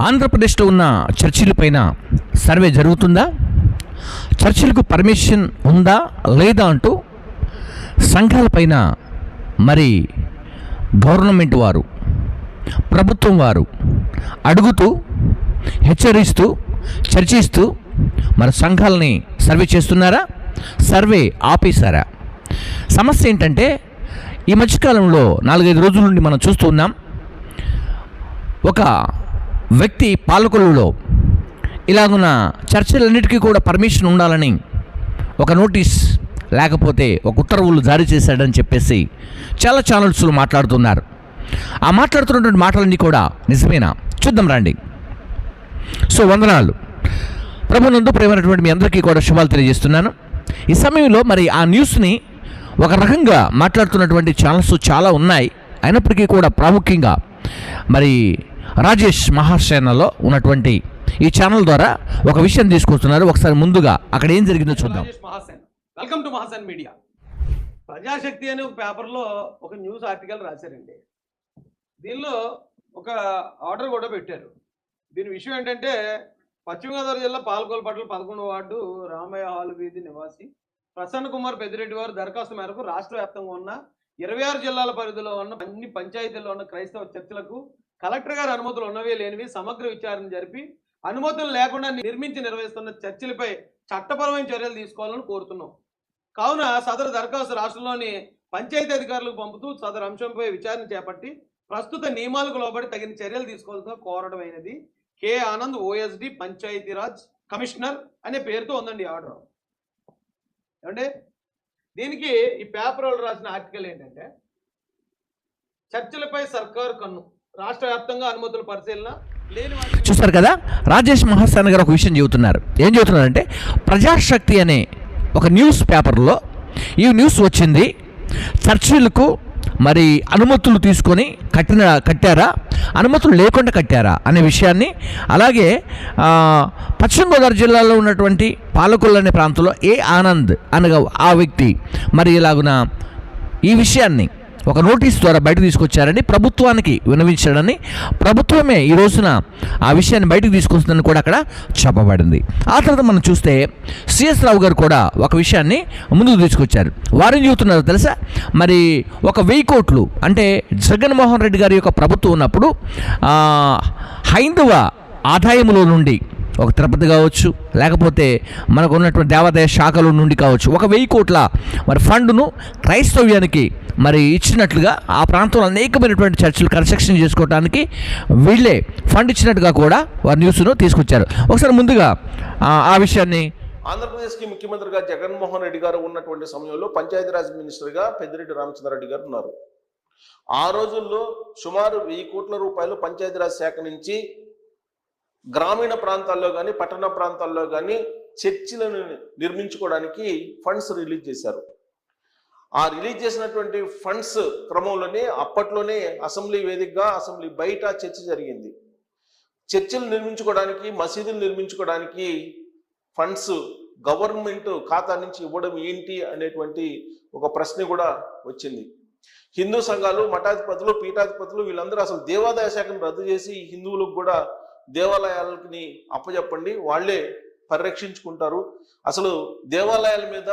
ఆంధ్రప్రదేశ్లో ఉన్న చర్చిల పైన సర్వే జరుగుతుందా? చర్చిలకు పర్మిషన్ ఉందా లేదా అంటూ సంఘాలపైన మరి గవర్నమెంట్ వారు ప్రభుత్వం వారు అడుగుతూ హెచ్చరిస్తూ చర్చిస్తూ మరి సంఘాలని సర్వే చేస్తున్నారా? సర్వే ఆపేశారా? సమస్య ఏంటంటే ఈ మధ్యకాలంలో నాలుగైదు రోజుల నుండి మనం చూస్తూ ఉన్నాం. ఒక వ్యక్తి పాలకులలో ఇలాగున్న చర్చలన్నిటికీ కూడా పర్మిషన్ ఉండాలని ఒక నోటీస్ లేకపోతే ఒక ఉత్తర్వులు జారీ చేశాడని చెప్పేసి చాలా ఛానల్స్లో మాట్లాడుతున్నారు. ఆ మాట్లాడుతున్నటువంటి మాటలన్నీ కూడా నిజమేనా? చూద్దాం రండి. సో వందనాలు. ప్రభునందు ప్రేమైనటువంటి మీ అందరికీ కూడా శుభాలు తెలియజేస్తున్నాను. ఈ సమయంలో మరి ఆ న్యూస్ని ఒక రకంగా మాట్లాడుతున్నటువంటి ఛానల్స్ చాలా ఉన్నాయి. అయినప్పటికీ కూడా ప్రాముఖ్యంగా మరి రాజేష్ మహాసేనలో ఉన్నటువంటి ఈ ఛానల్ ద్వారా ఒక విషయం తీసుకొస్తున్నారు. ఒకసారి ముందుగా అక్కడ ఏం జరిగిందో చూద్దాం. Rajesh welcome to Mahasen media Prajashakti అనే ఒక పేపర్లో ఒక న్యూస్ ఆర్టికల్ రాశారండి. దీనిలో ఒక ఆర్డర్ కూడా పెట్టారు. దీని విషయం ఏంటంటే పశ్చిమ గోదావరి జిల్లా పాలకోల పట్ల పదకొండు వార్డు రామయ్య హాల్ వీధి నివాసి ప్రసన్న కుమార్ పెద్దిరెడ్డి వారు దరఖాస్తు మేరకు రాష్ట్ర వ్యాప్తంగా ఉన్న ఇరవై ఆరు జిల్లాల పరిధిలో ఉన్న అన్ని పంచాయతీల్లో ఉన్న క్రైస్తవ చర్చలకు కలెక్టర్ గారి అనుమతులు ఉన్నవి లేనివి సమగ్ర విచారణ జరిపి అనుమతులు లేకుండా నిర్మించి నిర్వహిస్తున్న చర్చలపై చట్టపరమైన చర్యలు తీసుకోవాలని కోరుతున్నాం. కావున సదరు దరఖాస్తు రాష్ట్రంలోని పంచాయతీ అధికారులకు పంపుతూ సదరు అంశంపై విచారణ చేపట్టి ప్రస్తుత నియమాలకు లోబడి తగిన చర్యలు తీసుకోవాల్సిన కోరడమైనది. K. Anand OSD Panchayatiraj commissioner అనే పేరుతో ఉందండి ఆర్డర్. ఏమంటే దీనికి ఈ పేపర్ వాళ్ళు రాసిన ఆర్టికల్ ఏంటంటే చర్చలపై సర్కారు కన్ను. రాష్ట్ర వ్యాప్తంగా అనుమతుల పరిశీలన చూస్తారు కదా? రాజేష్ మహాసేన గారు ఒక విషయం చెబుతున్నారు. ఏం చెబుతున్నారంటే ప్రజాశక్తి అనే ఒక న్యూస్ పేపర్లో ఈ న్యూస్ వచ్చింది. చర్చిలకు మరి అనుమతులు తీసుకొని కట్టిన కట్టారా? అనుమతులు లేకుండా కట్టారా అనే విషయాన్ని అలాగే పశ్చిమ గోదావరి జిల్లాలో ఉన్నటువంటి పాలకొల్లు అనే ప్రాంతంలో ఏ ఆనంద్ అనగా ఆ వ్యక్తి మరి ఇలాగున ఈ విషయాన్ని ఒక నోటీస్ ద్వారా బయట తీసుకొచ్చారని ప్రభుత్వానికి వినవించాడని ప్రభుత్వమే ఈ రోజున ఆ విషయాన్ని బయటకు తీసుకొస్తుందని కూడా అక్కడ చెప్పబడింది. ఆ తర్వాత మనం చూస్తే సిఎస్ రావు గారు కూడా ఒక విషయాన్ని ముందుకు తీసుకొచ్చారు. వారేం చెబుతున్నారో తెలుసా? మరి ఒక వెయ్యి కోట్లు అంటే జగన్మోహన్ రెడ్డి గారి యొక్క ప్రభుత్వం ఉన్నప్పుడు హైందవ ఆదాయములో నుండి ఒక తిరుపతి కావచ్చు లేకపోతే మనకు ఉన్నటువంటి దేవాదాయ శాఖల నుండి కావచ్చు ఒక వెయ్యి కోట్ల మరి ఫండ్ను క్రైస్తవ్యానికి మరి ఇచ్చినట్లుగా ఆ ప్రాంతంలో అనేకమైనటువంటి చర్చలు కన్స్ట్రక్షన్ చేసుకోవడానికి వీళ్ళే ఫండ్ ఇచ్చినట్టుగా కూడా వారి న్యూస్ను తీసుకొచ్చారు. ఒకసారి ముందుగా ఆ, ఆ విషయాన్ని ఆంధ్రప్రదేశ్కి ముఖ్యమంత్రిగా జగన్మోహన్ రెడ్డి గారు ఉన్నటువంటి సమయంలో పంచాయతీరాజ్ మినిస్టర్గా పెద్దిరెడ్డి రామచంద్రారెడ్డి గారు ఉన్నారు. ఆ రోజుల్లో సుమారు వెయ్యి కోట్ల రూపాయలు పంచాయతీరాజ్ శాఖ నుంచి గ్రామీణ ప్రాంతాల్లో కానీ పట్టణ ప్రాంతాల్లో కానీ చర్చిలను నిర్మించుకోవడానికి ఫండ్స్ రిలీజ్ చేశారు. ఆ రిలీజ్ చేసినటువంటి ఫండ్స్ క్రమంలోనే అప్పట్లోనే అసెంబ్లీ వేదికగా అసెంబ్లీ బయట చర్చ జరిగింది. చర్చిలు నిర్మించుకోవడానికి మసీదులు నిర్మించుకోవడానికి ఫండ్స్ గవర్నమెంట్ ఖాతా నుంచి ఇవ్వడం ఏంటి అనేటువంటి ఒక ప్రశ్న కూడా వచ్చింది. హిందూ సంఘాలు మఠాధిపతులు పీఠాధిపతులు వీళ్ళందరూ అసలు దేవాదాయ శాఖను రద్దు చేసి హిందువులకు కూడా దేవాలయాలని అప్పచెప్పండి వాళ్ళే పరిరక్షించుకుంటారు. అసలు దేవాలయాల మీద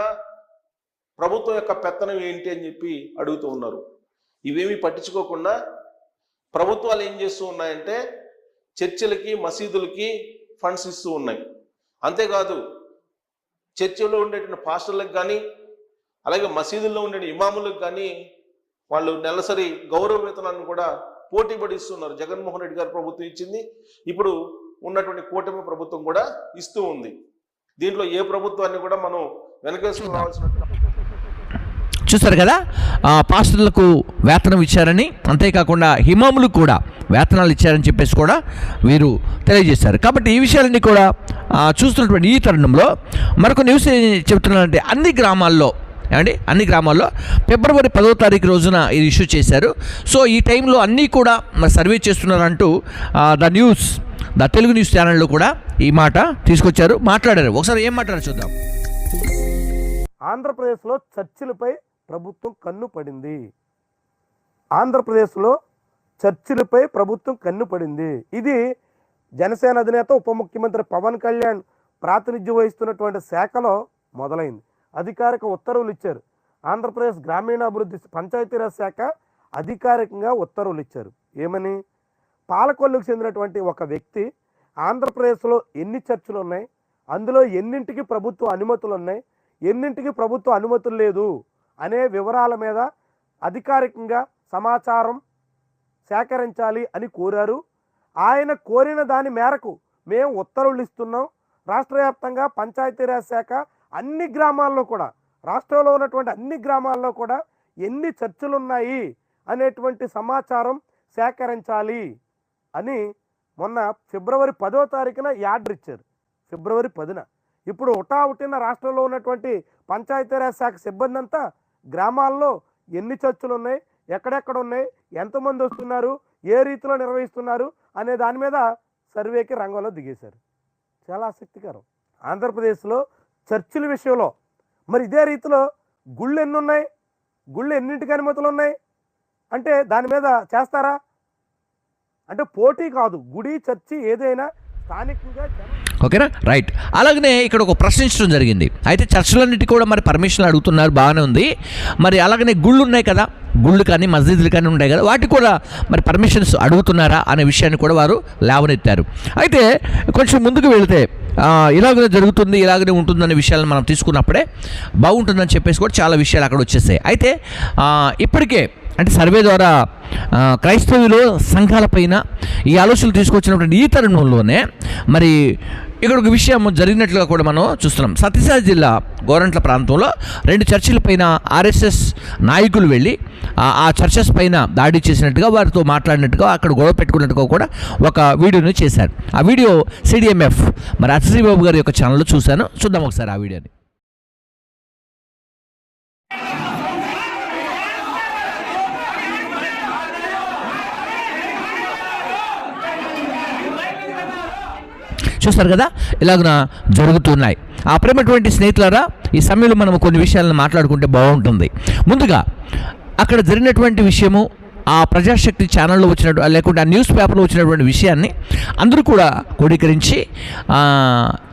ప్రభుత్వం యొక్క పెత్తనం ఏంటి అని చెప్పి అడుగుతూ ఉన్నారు. ఇవేమీ పట్టించుకోకుండా ప్రభుత్వాలు ఏం చేస్తూ ఉన్నాయంటే చర్చిలకి మసీదులకి ఫండ్స్ ఇస్తూ ఉన్నాయి. అంతేకాదు చర్చిలో ఉండేటువంటి పాస్టర్లకు కానీ అలాగే మసీదుల్లో ఉండే ఇమాములకు కానీ వాళ్ళు నెలసరి గౌరవ వేతనాన్ని కూడా పోటీ పడిస్తున్నారు జగన్మోహన్ రెడ్డి గారు ప్రభుత్వం ఇచ్చింది. ఇప్పుడు ఉన్నటువంటి కూటమి ప్రభుత్వం కూడా ఇస్తూ ఉంది. దీంట్లో ఏ ప్రభుత్వాన్ని కూడా మనం వెనకేసుకుని రావాల్సిన చూస్తారు కదా? పాస్టర్లకు వేతనం ఇచ్చారని అంతేకాకుండా హిమాములకు కూడా వేతనాలు ఇచ్చారని చెప్పేసి కూడా వీరు తెలియజేశారు. కాబట్టి ఈ విషయాలన్నీ కూడా చూస్తున్నటువంటి ఈ తరుణంలో మరొక న్యూస్ ఏం అన్ని గ్రామాల్లో ఏమండి? అన్ని గ్రామాల్లో. ఫిబ్రవరి పదో తారీఖు రోజున ఇది ఇష్యూ చేశారు. సో ఈ టైంలో అన్నీ కూడా మరి survey చేస్తున్నారంటూ the news the Telugu news ఛానల్లో కూడా ఈ మాట తీసుకొచ్చారు మాట్లాడారు. ఒకసారి ఏం మాట్లాడారు చూద్దాం. ఆంధ్రప్రదేశ్లో చర్చిలపై ప్రభుత్వం కన్ను పడింది. ఆంధ్రప్రదేశ్లో చర్చిలపై ప్రభుత్వం కన్ను పడింది. ఇది జనసేన అధినేత ఉప ముఖ్యమంత్రి పవన్ కళ్యాణ్ ప్రాతినిధ్యం వహిస్తున్నటువంటి శాఖలో మొదలైంది. అధికారిక ఉత్తర్వులు ఇచ్చారు. ఆంధ్రప్రదేశ్ గ్రామీణాభివృద్ధి పంచాయతీరాజ్ శాఖ అధికారికంగా ఉత్తర్వులు ఇచ్చారు. ఏమని? పాలకొల్లుకు చెందినటువంటి ఒక వ్యక్తి ఆంధ్రప్రదేశ్లో ఎన్ని చర్చలు ఉన్నాయి? అందులో ఎన్నింటికి ప్రభుత్వ అనుమతులు ఉన్నాయి? ఎన్నింటికి ప్రభుత్వ అనుమతులు లేదు? అనే వివరాల మీద అధికారికంగా సమాచారం సేకరించాలి అని కోరారు. ఆయన కోరిన దాని మేరకు మేము ఉత్తర్వులు ఇస్తున్నాం. రాష్ట్ర వ్యాప్తంగా పంచాయతీరాజ్ శాఖ అన్ని గ్రామాల్లో కూడా రాష్ట్రంలో ఉన్నటువంటి అన్ని గ్రామాల్లో కూడా ఎన్ని చర్చలు ఉన్నాయి అనేటువంటి సమాచారం సేకరించాలి అని మొన్న ఫిబ్రవరి పదో తారీఖున యార్డర్ ఇచ్చారు. ఫిబ్రవరి పదిన. ఇప్పుడు ఉటా రాష్ట్రంలో ఉన్నటువంటి పంచాయతీరాజ్ శాఖ సిబ్బంది అంతా గ్రామాల్లో ఎన్ని చర్చలు ఉన్నాయి ఎక్కడెక్కడ ఉన్నాయి ఎంతమంది వస్తున్నారు ఏ రీతిలో నిర్వహిస్తున్నారు అనే దాని మీద సర్వేకి రంగంలో దిగేశారు. చాలా ఆసక్తికరం. ఆంధ్రప్రదేశ్లో చర్చిల విషయంలో. మరి ఇదే రీతిలో గుళ్ళు ఎన్ని ఉన్నాయి గుళ్ళు ఎన్నింటికి అనుమతులు ఉన్నాయి? అంటే దాని మీద చేస్తారా? అంటే పోటీ కాదు గుడి చర్చి ఏదైనా స్థానికంగా ఓకేనా? రైట్. అలాగనే ఇక్కడ ఒక ప్రశ్నించడం జరిగింది. అయితే చర్చలన్నిటి కూడా మరి పర్మిషన్లు అడుగుతున్నారు బాగానే ఉంది. మరి అలాగనే గుళ్ళు ఉన్నాయి కదా? గుళ్ళు కానీ మస్జిద్లు కానీ ఉన్నాయి కదా? వాటికి కూడా మరి పర్మిషన్స్ అడుగుతున్నారా అనే విషయాన్ని కూడా వారు లేవనెత్తారు. అయితే కొంచెం ముందుకు వెళితే ఇలాగనే జరుగుతుంది ఇలాగనే ఉంటుందనే విషయాలను మనం తీసుకున్నప్పుడే బాగుంటుందని చెప్పేసి కూడా చాలా విషయాలు అక్కడ వచ్చేసాయి. అయితే ఇప్పటికే అంటే సర్వే ద్వారా క్రైస్తవులు సంఘాలపైన ఈ ఆలోచనలు తీసుకొచ్చినటువంటి ఈ తరుణంలోనే మరి ఇక్కడ ఒక విషయం జరిగినట్లుగా కూడా మనం చూస్తున్నాం. సత్యసాయి జిల్లా గోరంట్ల ప్రాంతంలో రెండు చర్చిల పైన ఆర్ఎస్ఎస్ నాయకులు వెళ్ళి ఆ- చర్చెస్ పైన దాడి చేసినట్టుగా వారితో మాట్లాడినట్టుగా అక్కడ గొడవ పెట్టుకున్నట్టుగా కూడా ఒక వీడియోని చేశారు. ఆ వీడియో సిడిఎంఎఫ్ మరి అశ్రీ బాబు గారి యొక్క ఛానల్లో చూశాను. చూద్దాం ఒకసారి ఆ వీడియోని. చూస్తారు కదా? ఇలాగున జరుగుతున్నాయి. ఆ ప్రేమటువంటి స్నేహితులారా ఈ సమయంలో మనం కొన్ని విషయాలను మాట్లాడుకుంటే బాగుంటుంది. ముందుగా అక్కడ జరిగినటువంటి విషయము ఆ ప్రజాశక్తి ఛానల్లో వచ్చినట్టు లేకుంటే ఆ న్యూస్ పేపర్లో వచ్చినటువంటి విషయాన్ని అందరూ కూడా క్రోడీకరించి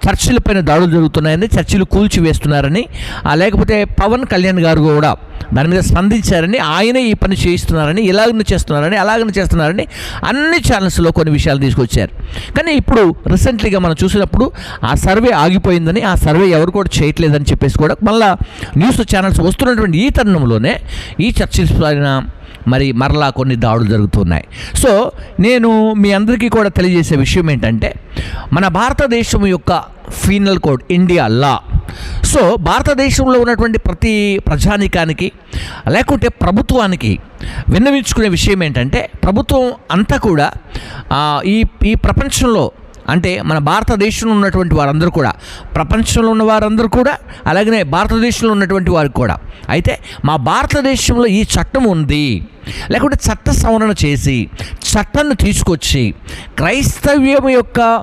చర్చిలపైన దాడులు జరుగుతున్నాయని చర్చిలు కూల్చివేస్తున్నారని లేకపోతే పవన్ కళ్యాణ్ గారు కూడా దాని మీద స్పందించారని ఆయనే ఈ పని చేయిస్తున్నారని ఇలాగనే చేస్తున్నారని అలాగనే చేస్తున్నారని అన్ని ఛానల్స్లో కొన్ని విషయాలు తీసుకొచ్చారు. కానీ ఇప్పుడు రీసెంట్లీగా మనం చూసినప్పుడు ఆ సర్వే ఆగిపోయిందని ఆ సర్వే ఎవరు కూడా చేయట్లేదని చెప్పేసి కూడా మళ్ళీ న్యూస్ ఛానల్స్ వస్తున్నటువంటి ఈ తరుణంలోనే ఈ చర్చిల్స్ మరి మరలా కొన్ని దాడులు జరుగుతున్నాయి. సో నేను మీ అందరికీ కూడా తెలియజేసే విషయం ఏంటంటే మన భారతదేశం యొక్క penal code India law. So భారతదేశంలో ఉన్నటువంటి ప్రతి ప్రజానికానికి లేకుంటే ప్రభుత్వానికి విన్నవించుకునే విషయం ఏంటంటే ప్రభుత్వం అంతా కూడా ఈ ఈ ప్రపంచంలో అంటే మన భారతదేశంలో ఉన్నటువంటి వారందరూ కూడా ప్రపంచంలో ఉన్న వారందరూ కూడా అలాగనే భారతదేశంలో ఉన్నటువంటి వారు కూడా. అయితే మా భారతదేశంలో ఈ చట్టం ఉంది. లేకుంటే చట్ట సవరణ చేసి చట్టాన్ని తీసుకొచ్చి క్రైస్తవ్యం యొక్క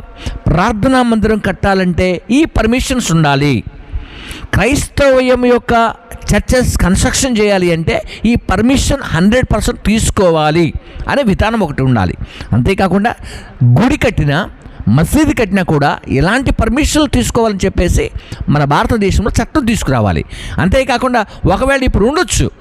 ప్రార్థనా మందిరం కట్టాలంటే ఈ పర్మిషన్స్ ఉండాలి. క్రైస్తవ్యం యొక్క చర్చెస్ కన్స్ట్రక్షన్ చేయాలి అంటే ఈ పర్మిషన్ హండ్రెడ్ పర్సెంట్ తీసుకోవాలి అనే విధానం ఒకటి ఉండాలి. అంతేకాకుండా గుడి కట్టినా మసీదు కట్టినా కూడా ఎలాంటి పర్మిషన్లు తీసుకోవాలని చెప్పేసి మన భారతదేశంలో చట్టం తీసుకురావాలి. అంతేకాకుండా ఒకవేళ ఇప్పుడు ఉండొచ్చు.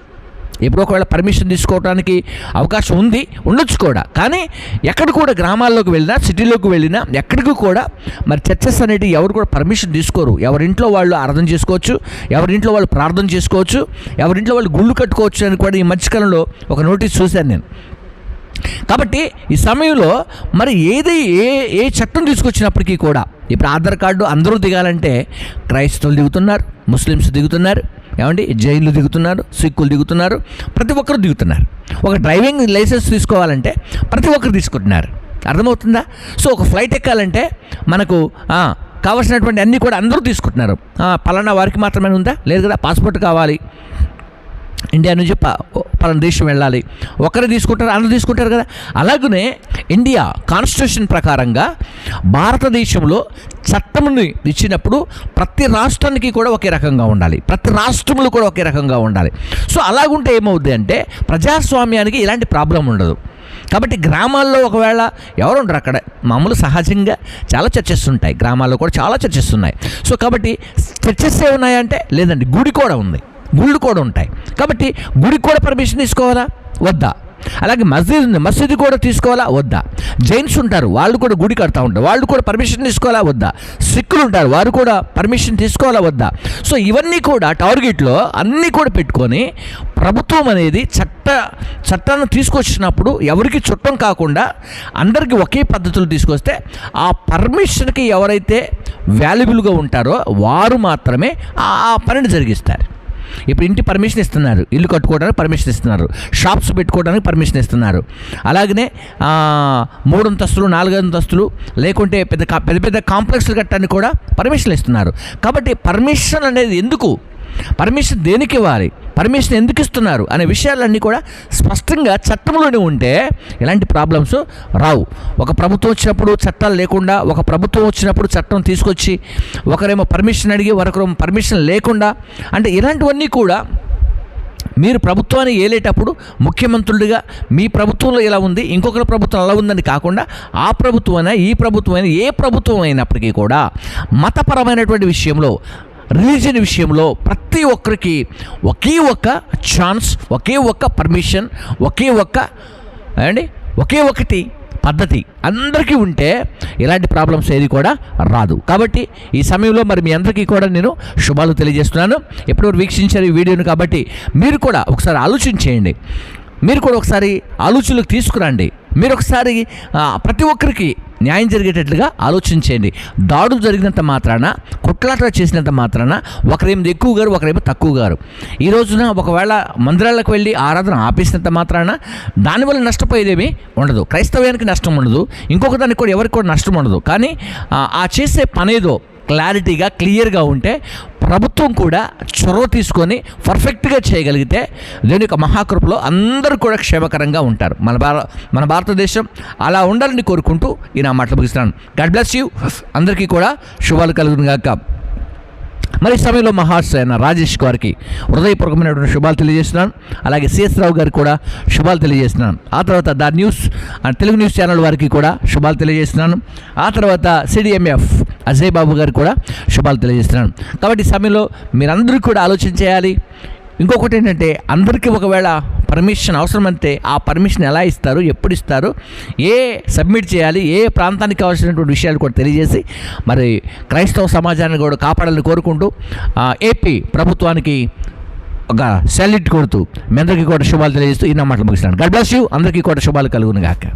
ఇప్పుడు ఒకవేళ పర్మిషన్ తీసుకోవడానికి అవకాశం ఉంది ఉండొచ్చు కూడా. కానీ ఎక్కడ కూడా గ్రామాల్లోకి వెళ్ళినా సిటీలోకి వెళ్ళినా ఎక్కడికి కూడా మరి చర్చెస్ అనేటివి ఎవరు కూడా పర్మిషన్ తీసుకోరు. ఎవరింట్లో వాళ్ళు అర్థం చేసుకోవచ్చు ఎవరింట్లో వాళ్ళు ప్రార్థన చేసుకోవచ్చు ఎవరింట్లో వాళ్ళు గుళ్ళు కట్టుకోవచ్చు అని కూడా ఈ మధ్యకాలంలో ఒక నోటీస్ చూశాను నేను. కాబట్టి ఈ సమయంలో మరి ఏది ఏ ఏ చట్టం తీసుకొచ్చినప్పటికీ కూడా ఇప్పుడు ఆధార్ కార్డు అందరూ దిగాలంటే క్రైస్తవులు దిగుతున్నారు ముస్లిమ్స్ దిగుతున్నారు ఏమండి? జైలు దిగుతున్నారు సిక్కులు దిగుతున్నారు ప్రతి ఒక్కరు దిగుతున్నారు. ఒక డ్రైవింగ్ లైసెన్స్ తీసుకోవాలంటే ప్రతి ఒక్కరు తీసుకుంటున్నారు. అర్థమవుతుందా? సో ఒక ఫ్లైట్ ఎక్కాలంటే మనకు కావలసినటువంటి కావాల్సినటువంటి అన్నీ కూడా అందరూ తీసుకుంటున్నారు. పలానా వారికి మాత్రమే ఉందా? లేదు కదా పాస్పోర్ట్ కావాలి. ఇండియా నుంచి పలానా దేశం వెళ్ళాలి. ఒకరు తీసుకుంటారు అందరు తీసుకుంటారు కదా. అలాగనే ఇండియా కాన్స్టిట్యూషన్ ప్రకారంగా భారతదేశంలో చట్టముని ఇచ్చినప్పుడు ప్రతి రాష్ట్రానికి కూడా ఒకే రకంగా ఉండాలి. ప్రతి రాష్ట్రంలో కూడా ఒకే రకంగా ఉండాలి. సో అలాగుంటే ఏమవుద్ది అంటే ప్రజాస్వామ్యానికి ఇలాంటి ప్రాబ్లం ఉండదు. కాబట్టి గ్రామాల్లో ఒకవేళ ఎవరు ఉండరు అక్కడ. మామూలు సహజంగా చాలా చర్చెస్ ఉంటాయి. గ్రామాల్లో కూడా చాలా చర్చెస్ ఉన్నాయి. సో కాబట్టి చర్చెస్ ఏ ఉన్నాయంటే లేదండి గుడి కూడా ఉంది. గుళ్ళు కూడా ఉంటాయి. కాబట్టి గుడికి కూడా పర్మిషన్ తీసుకోవాలా? వద్దా? అలాగే మస్జిద్ ఉంది మసీదు కూడా తీసుకోవాలా? వద్దా? జైన్స్ ఉంటారు వాళ్ళు కూడా గుడి కడతా ఉంటారు. వాళ్ళు కూడా పర్మిషన్ తీసుకోవాలా? వద్దా? సిక్కులు ఉంటారు వారు కూడా పర్మిషన్ తీసుకోవాలా? వద్దా? సో ఇవన్నీ కూడా టార్గెట్లో అన్నీ కూడా పెట్టుకొని ప్రభుత్వం అనేది చట్ట చట్టాన్ని తీసుకొచ్చినప్పుడు ఎవరికి చుట్టం కాకుండా అందరికీ ఒకే పద్ధతులు తీసుకొస్తే ఆ పర్మిషన్కి ఎవరైతే వాల్యుబుల్గా ఉంటారో వారు మాత్రమే ఆ పనిని జరిగిస్తారు. ఇప్పుడు ఇంటి పర్మిషన్ ఇస్తున్నారు. ఇల్లు కట్టుకోవడానికి పర్మిషన్ ఇస్తున్నారు. షాప్స్ పెట్టుకోవడానికి పర్మిషన్ ఇస్తున్నారు. అలాగనే మూడు అంతస్తులు నాలుగు అంతస్తులు లేకుంటే పెద్ద పెద్ద పెద్ద కాంప్లెక్స్లు కట్టడానికి కూడా పర్మిషన్లు ఇస్తున్నారు. కాబట్టి పర్మిషన్ అనేది ఎందుకు? పర్మిషన్ దేనికి ఇవ్వాలి? పర్మిషన్ ఎందుకు ఇస్తున్నారు అనే విషయాలన్నీ కూడా స్పష్టంగా చట్టంలోనే ఉంటే ఇలాంటి ప్రాబ్లమ్స్ రావు. ఒక ప్రభుత్వం వచ్చినప్పుడు చట్టాలు లేకుండా ఒక ప్రభుత్వం వచ్చినప్పుడు చట్టం తీసుకొచ్చి ఒకరేమో పర్మిషన్ అడిగి ఒకరేమో పర్మిషన్ లేకుండా అంటే ఇలాంటివన్నీ కూడా మీరు ప్రభుత్వాన్ని ఏలేటప్పుడు ముఖ్యమంత్రులుగా మీ ప్రభుత్వంలో ఇలా ఉంది ఇంకొకరి ప్రభుత్వం అలా ఉందని కాకుండా ఆ ప్రభుత్వమైనా ఈ ప్రభుత్వం అయినా ఏ ప్రభుత్వం అయినప్పటికీ కూడా మతపరమైనటువంటి విషయంలో రిలీజియన్ విషయంలో ప్రతి ఒక్కరికి ఒకే ఒక్క ఛాన్స్ ఒకే ఒక్క పర్మిషన్ ఒకే ఒక్క అండి ఒకే ఒకటి పద్ధతి అందరికీ ఉంటే ఇలాంటి ప్రాబ్లమ్స్ ఏది కూడా రాదు. కాబట్టి ఈ సమయంలో మరి మీ అందరికీ కూడా నేను శుభాలు తెలియజేస్తున్నాను. ఎప్పుడు వీక్షించారు ఈ వీడియోను కాబట్టి మీరు కూడా ఒకసారి ఆలోచన చేయండి. మీరు కూడా ఒకసారి ఆలోచనలకు తీసుకురండి. మీరు ఒకసారి ప్రతి ఒక్కరికి న్యాయం జరిగేటట్లుగా ఆలోచించేయండి. దాడులు జరిగినంత మాత్రాన కుట్లాట చేసినంత మాత్రాన ఒకరేమో ఎక్కువ గారు ఒకరేమో తక్కువ గారు. ఈ రోజున ఒకవేళ మందిరాలకు వెళ్ళి ఆరాధన ఆపేసినంత మాత్రాన దానివల్ల నష్టపోయేదేమీ ఉండదు. క్రైస్తవ్యానికి నష్టం ఉండదు. ఇంకొక దానికి కూడా ఎవరికి కూడా నష్టం ఉండదు. కానీ ఆ చేసే పనేదో క్లారిటీగా క్లియర్గా ఉంటే ప్రభుత్వం కూడా చొరవ తీసుకొని పర్ఫెక్ట్గా చేయగలిగితే దేవుని యొక్క మహాకృపలో అందరూ కూడా క్షేమకరంగా ఉంటారు. మన భార మన భారతదేశం అలా ఉండాలని కోరుకుంటూ ఈ నా మాటలు ముగిస్తున్నాను. God bless you. అందరికీ కూడా శుభాలు కలుగును గాక. మరి సమయంలో మహాశయన రాజేష్ గారికి హృదయపూర్వకమైనటువంటి శుభాలు తెలియజేస్తున్నాను. అలాగే సిఎస్ రావు గారికి కూడా శుభాలు తెలియజేస్తున్నాను. ఆ తర్వాత the news Telugu news channel వారికి కూడా శుభాలు తెలియజేస్తున్నాను. ఆ తర్వాత సిడిఎంఎఫ్ అజయ్ బాబు గారు కూడా శుభాలు తెలియజేస్తున్నాను. కాబట్టి ఈ సమయంలో మీరందరూ కూడా ఆలోచన చేయాలి. ఇంకొకటి ఏంటంటే అందరికీ ఒకవేళ పర్మిషన్ అవసరమంటే ఆ పర్మిషన్ ఎలా ఇస్తారు ఎప్పుడు ఇస్తారు ఏ సబ్మిట్ చేయాలి ఏ ప్రాంతానికి కావాల్సినటువంటి విషయాలు కూడా తెలియజేసి మరి క్రైస్తవ సమాజాన్ని కూడా కాపాడాలని కోరుకుంటూ ఏపీ ప్రభుత్వానికి ఒక సెల్యూట్ కొడుతూ మీ అందరికీ కూడా శుభాలు తెలియజేస్తూ ఈ నా మాటలు ముగిస్తున్నాను. గడ్ బ్లెస్ యూ అందరికీ కూడా శుభాలు కలుగును గాక.